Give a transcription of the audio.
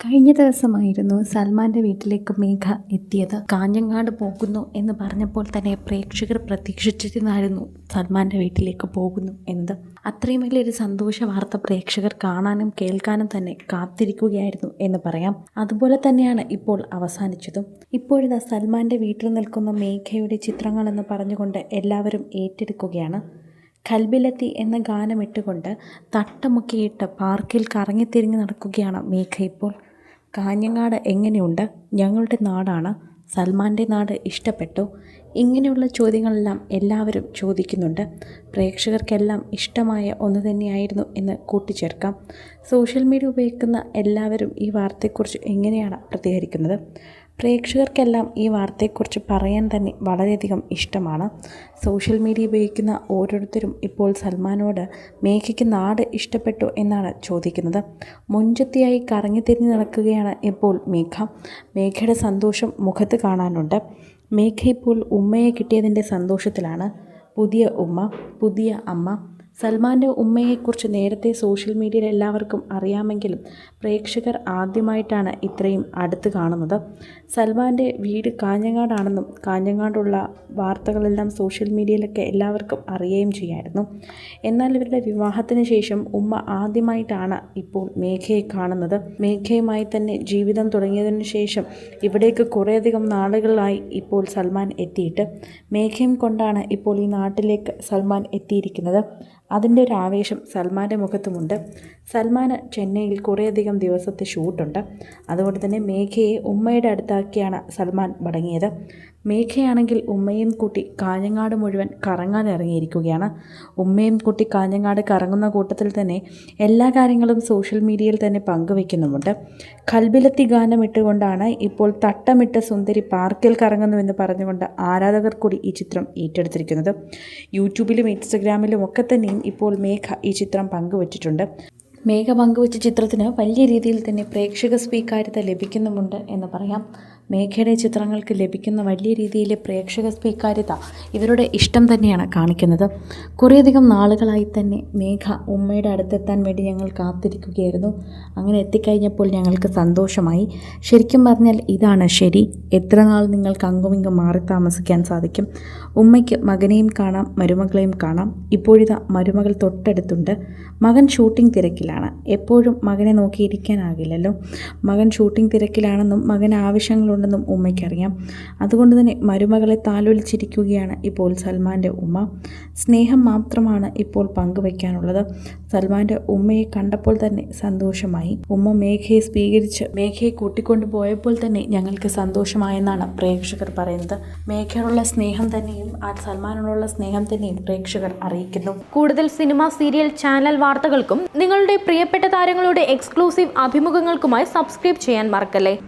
കഴിഞ്ഞ ദിവസമായിരുന്നു സൽമാന്റെ വീട്ടിലേക്ക് മേഘ എത്തിയത്. കാഞ്ഞങ്ങാട് പോകുന്നു എന്ന് പറഞ്ഞപ്പോൾ തന്നെ പ്രേക്ഷകർ പ്രതീക്ഷിച്ചിരുന്നായിരുന്നു സൽമാന്റെ വീട്ടിലേക്ക് പോകുന്നു എന്നത്. അത്രയും വലിയൊരു സന്തോഷ വാർത്ത പ്രേക്ഷകർ കാണാനും കേൾക്കാനും തന്നെ കാത്തിരിക്കുകയായിരുന്നു എന്ന് പറയാം. അതുപോലെ തന്നെയാണ് ഇപ്പോൾ അവസാനിച്ചതും. ഇപ്പോഴിതാ സൽമാന്റെ വീട്ടിൽ നിൽക്കുന്ന മേഘയുടെ ചിത്രങ്ങളെന്ന് പറഞ്ഞുകൊണ്ട് എല്ലാവരും ഏറ്റെടുക്കുകയാണ്. കൽബിലെത്തി എന്ന ഗാനമിട്ടുകൊണ്ട് തട്ടമുക്കിയിട്ട് പാർക്കിൽ കറങ്ങിത്തിരിഞ്ഞ് നടക്കുകയാണ് മേഘ ഇപ്പോൾ. കാഞ്ഞങ്ങാട് എങ്ങനെയുണ്ട്? ഞങ്ങളുടെ നാടാണ്. സൽമാന്റെ നാട് ഇഷ്ടപ്പെട്ടോ? ഇങ്ങനെയുള്ള ചോദ്യങ്ങളെല്ലാം എല്ലാവരും ചോദിക്കുന്നുണ്ട്. പ്രേക്ഷകർക്കെല്ലാം ഇഷ്ടമായ ഒന്ന് തന്നെയായിരുന്നു എന്ന് കൂട്ടിച്ചേർക്കാം. സോഷ്യൽ മീഡിയ ഉപയോഗിക്കുന്ന എല്ലാവരും ഈ വാർത്തയെക്കുറിച്ച് എങ്ങനെയാണ് പ്രതികരിക്കുന്നത്? പ്രേക്ഷകർക്കെല്ലാം ഈ വാർത്തയെക്കുറിച്ച് പറയാൻ തന്നെ വളരെയധികം ഇഷ്ടമാണ്. സോഷ്യൽ മീഡിയ ഉപയോഗിക്കുന്ന ഓരോരുത്തരും ഇപ്പോൾ സൽമാനോട് മേഘയ്ക്ക് നാട് ഇഷ്ടപ്പെട്ടു എന്നാണ് ചോദിക്കുന്നത്. മുൻചത്തിയായി കറങ്ങിത്തിരിഞ്ഞ് നടക്കുകയാണ് ഇപ്പോൾ മേഘ. മേഘയുടെ സന്തോഷം മുഖത്ത് കാണാനുണ്ട്. മേഘ ഇപ്പോൾ ഉമ്മയെ കിട്ടിയതിന്റെ സന്തോഷത്തിലാണ്. പുതിയ ഉമ്മ പുതിയ അമ്മ സൽമാന്റെ ഉമ്മയെക്കുറിച്ച് നേരത്തെ സോഷ്യൽ മീഡിയയിൽ എല്ലാവർക്കും അറിയാമെങ്കിലും പ്രേക്ഷകർ ആദ്യമായിട്ടാണ് ഇത്രയും അടുത്ത് കാണുന്നത്. സൽമാന്റെ വീട് കാഞ്ഞങ്ങാടാണെന്നും കാഞ്ഞങ്ങാടുള്ള വാർത്തകളെല്ലാം സോഷ്യൽ മീഡിയയിലൊക്കെ എല്ലാവർക്കും അറിയുകയും ചെയ്യായിരുന്നു. എന്നാൽ ഇവരുടെ വിവാഹത്തിന് ശേഷം ഉമ്മ ആദ്യമായിട്ടാണ് ഇപ്പോൾ മേഘയെ കാണുന്നത്. മേഘയുമായി തന്നെ ജീവിതം തുടങ്ങിയതിനു ശേഷം ഇവിടേക്ക് കുറേയധികം നാളുകളായി ഇപ്പോൾ സൽമാൻ എത്തിയിട്ട് മേഘയും കൊണ്ടാണ് ഇപ്പോൾ ഈ നാട്ടിലേക്ക് സൽമാൻ എത്തിയിരിക്കുന്നത്. അതിന്റെ ഒരു ആവേശം സൽമാന്റെ മുഖത്തുമുണ്ട്. സൽമാൻ ചെന്നൈയിൽ കുറേയധികം ദിവസത്തെ ഷൂട്ടുണ്ട്. അതുകൊണ്ട് തന്നെ മേഘയെ ഉമ്മയുടെ അടുത്താക്കിയാണ് സൽമാൻ മടങ്ങിയത്. മേഘയാണെങ്കിൽ ഉമ്മയും കൂട്ടി കാഞ്ഞങ്ങാട് മുഴുവൻ കറങ്ങാൻ ഇറങ്ങിയിരിക്കുകയാണ്. ഉമ്മയും കൂട്ടി കാഞ്ഞങ്ങാട് കറങ്ങുന്ന കൂട്ടത്തിൽ തന്നെ എല്ലാ കാര്യങ്ങളും സോഷ്യൽ മീഡിയയിൽ തന്നെ പങ്കുവെക്കുന്നുമുണ്ട്. കൽബിലത്തി ഗാനം ഇട്ടുകൊണ്ടാണ് ഇപ്പോൾ തട്ടമിട്ട സുന്ദരി പാർക്കിൽ കറങ്ങുന്നുവെന്ന് പറഞ്ഞുകൊണ്ട് ആരാധകർ കൂടി ഈ ചിത്രം ഏറ്റെടുത്തിരിക്കുന്നത്. യൂട്യൂബിലും ഇൻസ്റ്റഗ്രാമിലും ഒക്കെ തന്നെയും ഇപ്പോൾ മേഘ ഈ ചിത്രം പങ്കുവച്ചിട്ടുണ്ട്. മേഘ പങ്കുവച്ച ചിത്രത്തിന് വലിയ രീതിയിൽ തന്നെ പ്രേക്ഷക സ്വീകാര്യത ലഭിക്കുന്നുമുണ്ട് എന്ന് പറയാം. മേഘയുടെ ചിത്രങ്ങൾക്ക് ലഭിക്കുന്ന വലിയ രീതിയിലെ പ്രേക്ഷക സ്വീകാര്യത ഇവരുടെ ഇഷ്ടം തന്നെയാണ് കാണിക്കുന്നത്. കുറേയധികം നാളുകളായി തന്നെ മേഘ ഉമ്മയുടെ അടുത്തെത്താൻ വേണ്ടി ഞങ്ങൾ കാത്തിരിക്കുകയായിരുന്നു. അങ്ങനെ എത്തിക്കഴിഞ്ഞപ്പോൾ ഞങ്ങൾക്ക് സന്തോഷമായി. ശരിക്കും പറഞ്ഞാൽ ഇതാണ് ശരി. എത്ര നാൾ നിങ്ങൾക്ക് അങ്കുമിങ്കും മാറി താമസിക്കാൻ സാധിക്കും? ഉമ്മയ്ക്ക് മകനെയും കാണാം മരുമകളെയും കാണാം. ഇപ്പോഴിതാ മരുമകൾ തൊട്ടടുത്തുണ്ട്. മകൻ ഷൂട്ടിംഗ് തിരക്കിലാണ്. എപ്പോഴും മകനെ നോക്കിയിരിക്കാനാകില്ലല്ലോ. മകൻ ഷൂട്ടിംഗ് തിരക്കിലാണെന്നും മകൻ ആവശ്യങ്ങളുണ്ടെന്നും ഉമ്മയ്ക്കറിയാം. അതുകൊണ്ട് തന്നെ മരുമകളെ താലോലിച്ചിരിക്കുകയാണ് ഇപ്പോൾ സൽമാന്റെ ഉമ്മ. സ്നേഹം മാത്രമാണ് ഇപ്പോൾ പങ്കുവയ്ക്കാനുള്ളത്. സൽമാന്റെ ഉമ്മയെ കണ്ടപ്പോൾ തന്നെ സന്തോഷമായി. ഉമ്മ മേഘയെ സ്വീകരിച്ച് മേഘയെ കൂട്ടിക്കൊണ്ടു പോയപ്പോൾ തന്നെ ഞങ്ങൾക്ക് സന്തോഷമായെന്നാണ് പ്രേക്ഷകർ പറയുന്നത്. മേഘയോടുള്ള സ്നേഹം തന്നെയും ആ സൽമാനോടുള്ള സ്നേഹം തന്നെയും പ്രേക്ഷകർ അറിയിക്കുന്നു. കൂടുതൽ സിനിമ സീരിയൽ ചാനൽ വാർത്തകൾക്കും നിങ്ങളുടെ പ്രിയപ്പെട്ട താരങ്ങളുടെ എക്സ്ക്ലൂസീവ് അഭിമുഖങ്ങൾക്കുമായി സബ്സ്ക്രൈബ് ചെയ്യാൻ മറക്കല്ലേ?